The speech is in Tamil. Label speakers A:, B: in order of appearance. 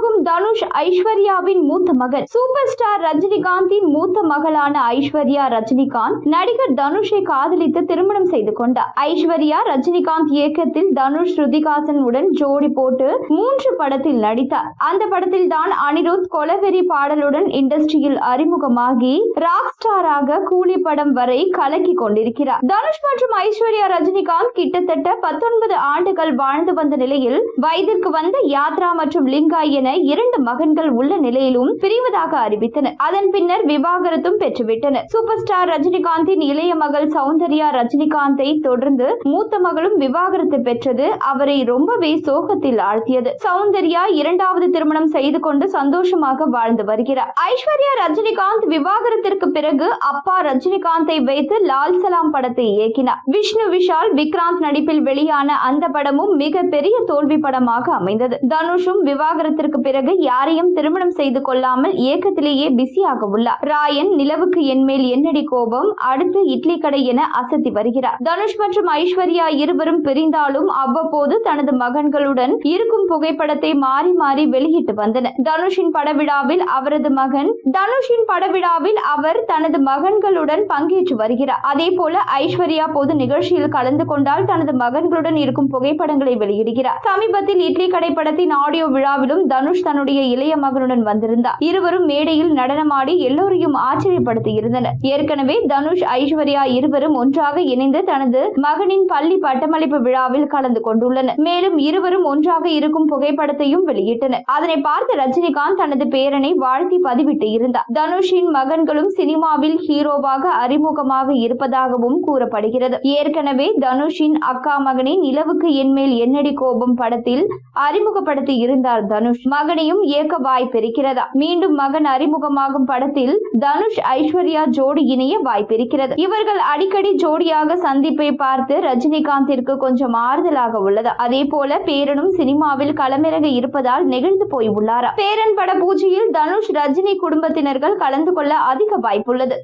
A: ஆகும் தனுஷ் ஐஸ்வர்யாவின் மூத்த மகன் சூப்பர் ஸ்டார் ரஜினிகாந்தின் மூத்த மகளான ஐஸ்வர்யா ரஜினிகாந்த் நடிகர் தனுஷை காதலித்து திருமணம் செய்து கொண்டார். ஐஸ்வர்யா ரஜினிகாந்த் இயக்கத்தில் தனுஷ் ஸ்ருதிகாசன் உடன் ஜோடி போட்டு மூன்று படத்தில் நடித்தார். அந்த படத்தில் தான் அனிருத் கொலவெறி பாடலுடன் இண்டஸ்ட்ரியில் அறிமுகமாகி ராக் ஸ்டாராக கூலி படம் வரை கலக்கி கொண்டிருக்கிறார். தனுஷ் மற்றும் ஐஸ்வர்யா ரஜினிகாந்த் கிட்டத்தட்ட பத்தொன்பது ஆண்டுகள் வாழ்ந்து வந்த நிலையில் வயதிற்கு வந்த யாத்ரா மற்றும் லிங்கா என இரண்டு மகன்கள் உள்ள நிலையிலும் பிரிவதாக அறிவித்தனர். அதன் பின்னர் விவாகரத்தும் பெற்றுவிட்டனர். சூப்பர் ஸ்டார் ரஜினிகாந்தின் இளைய மகள் சௌந்தர்யா ரஜினிகாந்தை தொடர்ந்து மூத்த மகளும் விவாகரத்து பெற்றது. அவரை ரொம்பவே சோகத்தில் ஆழ்த்தியது. சௌந்தர்யா இரண்டாவது திருமணம் செய்து கொண்டு சந்தோஷமாக வாழ்ந்து வருகிறார். ஐஸ்வர்யா ரஜினிகாந்த் விவாகரத்திற்கு பிறகு அப்பா ரஜினிகாந்தை வைத்து லால் சலாம் படத்தை இயக்கினார். விஷ்ணு விஷால் விக்ராந்த் நடிப்பில் வெளியான அந்த படமும் மிக பெரிய தோல்வி படமாக அமைந்தது. தனுஷும் விவாகரத்திற்கு பிறகு யாரையும் திருமணம் செய்து கொள்ளாமல் இயக்கத்திலேயே பிஸியாக உள்ளார் ராயன் நிலவுக்கு என்மேல் என்னடி கோபம்? அடுத்து இட்லி கடை என அசத்தி வருகிறார். தனுஷ் மற்றும் ஐஸ்வர்யா இருவரும் பிரிந்தாலும் அவ்வப்போது தனது மகன்களுடன் இருக்கும் புகைப்படத்தை மாறி மாறி வெளியிட்டு வந்தனர். தனுஷின் படவிழாவில் அவரது மகன் தனுஷின் படவிழாவில் அவர் தனது மகன்களுடன் பங்கேற்று வருகிறார். அதே போல ஐஸ்வர்யா பொது நிகழ்ச்சியில் கலந்து கொண்டால் தனது மகன்களுடன் இருக்கும் புகைப்படங்களை வெளியிடுகிறார். சமீபத்தில் இட்லி கடை படத்தின் ஆடியோ விழாவிலும் தனுஷ் தனுஷ் தன்னுடைய இளைய மகனுடன் வந்திருந்தார். இருவரும் மேடையில் நடனமாடி எல்லோரையும் ஆச்சரியப்படுத்தி இருந்தனர் ஏற்கனவே தனுஷ் ஐஸ்வர்யா இருவரும் ஒன்றாக இணைந்து தனது மகனின் பள்ளி பட்டமளிப்பு விழாவில் கலந்து கொண்டுள்ளனர். மேலும் இருவரும் ஒன்றாக இருக்கும் புகைப்படத்தையும் வெளியிட்டனர். அதனை பார்த்து ரஜினிகாந்த் தனது பேரனை வாழ்த்தி பதிவிட்டு இருந்தார். தனுஷின் மகன்களும் சினிமாவில் ஹீரோவாக அறிமுகமாக இருப்பதாகவும் கூறப்படுகிறது. ஏற்கனவே தனுஷின் அக்கா மகனை நிலவுக்கு என்மேல் என்னடி கோபம் படத்தில் அறிமுகப்படுத்தி இருந்தார் தனுஷ். மகனையும் இயக்க வாய்ப்பிருக்கிறதா? மீண்டும் மகன் அறிமுகமாகும் படத்தில் தனுஷ் ஐஸ்வர்யா ஜோடி இணைய வாய்ப்பிருக்கிறது. இவர்கள் அடிக்கடி ஜோடியாக சந்திப்பை பார்த்து ரஜினிகாந்திற்கு கொஞ்சம் ஆறுதலாக உள்ளது? அதே போல பேரனும் சினிமாவில் களமிறங்க இருப்பதால் நெகிழ்ந்து போய் உள்ளாரா? பேரன் பட பூஜையில் தனுஷ் ரஜினி குடும்பத்தினர்கள் கலந்து கொள்ள அதிக வாய்ப்புள்ளது.